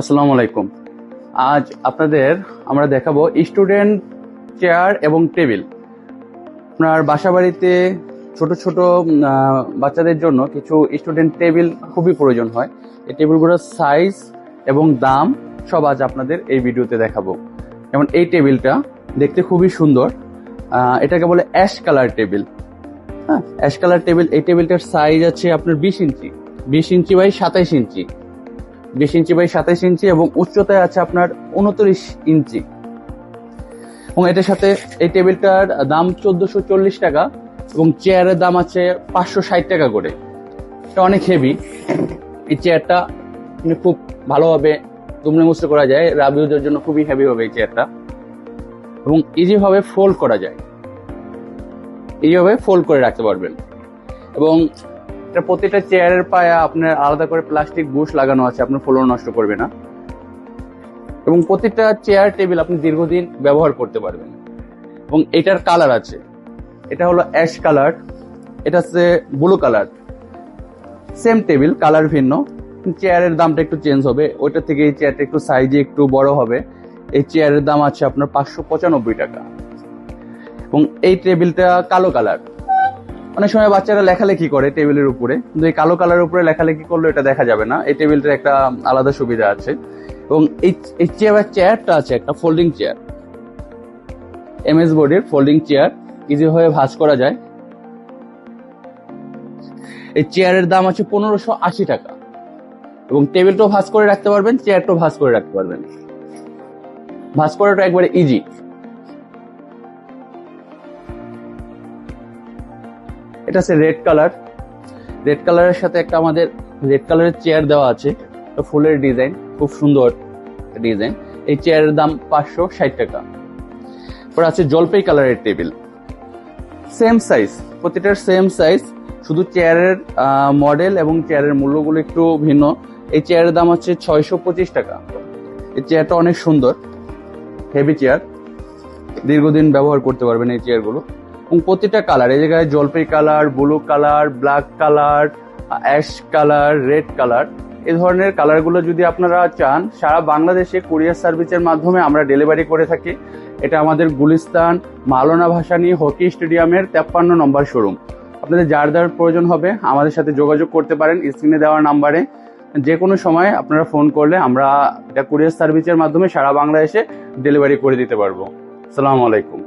আসসালামু আলাইকুম। আজ আপনাদের আমরা দেখাবো স্টুডেন্ট চেয়ার এবং টেবিল। আপনার বাসা বাড়িতে ছোট ছোট বাচ্চাদের জন্য কিছু স্টুডেন্ট টেবিল খুবই প্রয়োজন হয়। এই টেবিলগুলোর সাইজ এবং দাম সব আজ আপনাদের এই ভিডিওতে দেখাবো। যেমন এই টেবিলটা দেখতে খুবই সুন্দর। এটাকে বলে অ্যাশ কালার টেবিল। হ্যাঁ অ্যাশ কালার টেবিল, এই টেবিলটার সাইজ আছে আপনার বিশ ইঞ্চি। বিশ ইঞ্চি বাই সাতাইশ ইঞ্চি। বিশ ইঞ্চি বাই সাতাইশ ইঞ্চি এবং উচ্চতায় আছে আপনার উনত্রিশ ইঞ্চি। এবং এটার সাথে এই টেবিলটার দাম চোদ্দশো চল্লিশ টাকা এবং চেয়ারের দাম আছে পাঁচশো ষাট টাকা করে। এটা অনেক হেভি এই চেয়ারটা মানে খুব ভালোভাবে দুমড়ে মুচড়ে করা যায়। রাবিউদের জন্য খুবই হেভি হবে এই চেয়ারটা এবং ইজিভাবে ফোল্ড করা যায়। এইভাবে ফোল্ড করে রাখতে পারবেন। এবং এটা প্রতিটা চেয়ারের পায়ে আপনার আলাদা করে প্লাস্টিক বুশ লাগানো আছে, আপনার ফ্লোর নষ্ট করবে না। এবং প্রতিটা চেয়ার টেবিল আপনি দীর্ঘদিন ব্যবহার করতে পারবেন। এবং এটার কালার আছে। এটা হলো অ্যাশ কালার এটা হচ্ছে blue colour same table colour ভিন্ন। চেয়ারের দামটা একটু চেঞ্জ হবে। ওইটা থেকে এই চেয়ারটা একটু সাইজে একটু বড় হবে। এই চেয়ারের দাম আছে আপনার পাঁচশো পঁচানব্বই টাকা। এবং এই টেবিলটা কালো কালার অনেক সময় বাচ্চারা লেখালেখি করে টেবিলের উপরে, কিন্তু এই কালো কালারের উপরে লেখালেখি করলে এটা দেখা যাবে না। এই টেবিলটার একটা আলাদা সুবিধা আছে। এবং এই এই চেয়ার চেয়ারটা আছে একটা ফোল্ডিং চেয়ার এমএস বোর্ডের ফোল্ডিং চেয়ার ইজি হয়ে ভাঁজ করা যায়। এই চেয়ারের দাম আছে পনেরোশো আশি টাকা। এবং টেবিলটাও ভাঁজ করে রাখতে পারবেন চেয়ারটাও ভাঁজ করে রাখতে পারবেন। ভাঁজ করাটা একবারে ইজি এটা আছে রেড কালার রেড কালারের সাথে একটা আমাদের রেড কালারের চেয়ার দেওয়া আছে। ফুলের ডিজাইন খুব সুন্দর ডিজাইন এই চেয়ারের দাম পাঁচশো ষাট টাকা। পর আছে জলপাই কালারের টেবিল সেম সাইজ প্রতিটার সেম সাইজ শুধু চেয়ারের মডেল এবং চেয়ারের মূল্যগুলো একটু ভিন্ন। এই চেয়ারের দাম হচ্ছে ছয়শো পঁচিশ টাকা। এই চেয়ারটা অনেক সুন্দর হেভি চেয়ার দীর্ঘদিন ব্যবহার করতে পারবেন এই চেয়ারগুলো এবং প্রতিটা কালার এই জায়গায় জলপাই colour blue colour black colour ash colour red colour এই ধরনের কালারগুলো যদি আপনারা চান, সারা বাংলাদেশে কুরিয়ার সার্ভিসের মাধ্যমে আমরা ডেলিভারি করে থাকি। এটা আমাদের গুলিস্তান, মালনা ভাসানি হকি স্টেডিয়ামের তেপ্পান্ন নম্বর শোরুম আপনাদের যার যার প্রয়োজন হবে, আমাদের সাথে যোগাযোগ করতে পারেন স্ক্রিনে দেওয়া নাম্বারে যে কোনো সময় আপনারা ফোন করলে আমরা এটা কুরিয়ার সার্ভিসের মাধ্যমে সারা বাংলাদেশে ডেলিভারি করে দিতে পারব। সালামু আলাইকুম।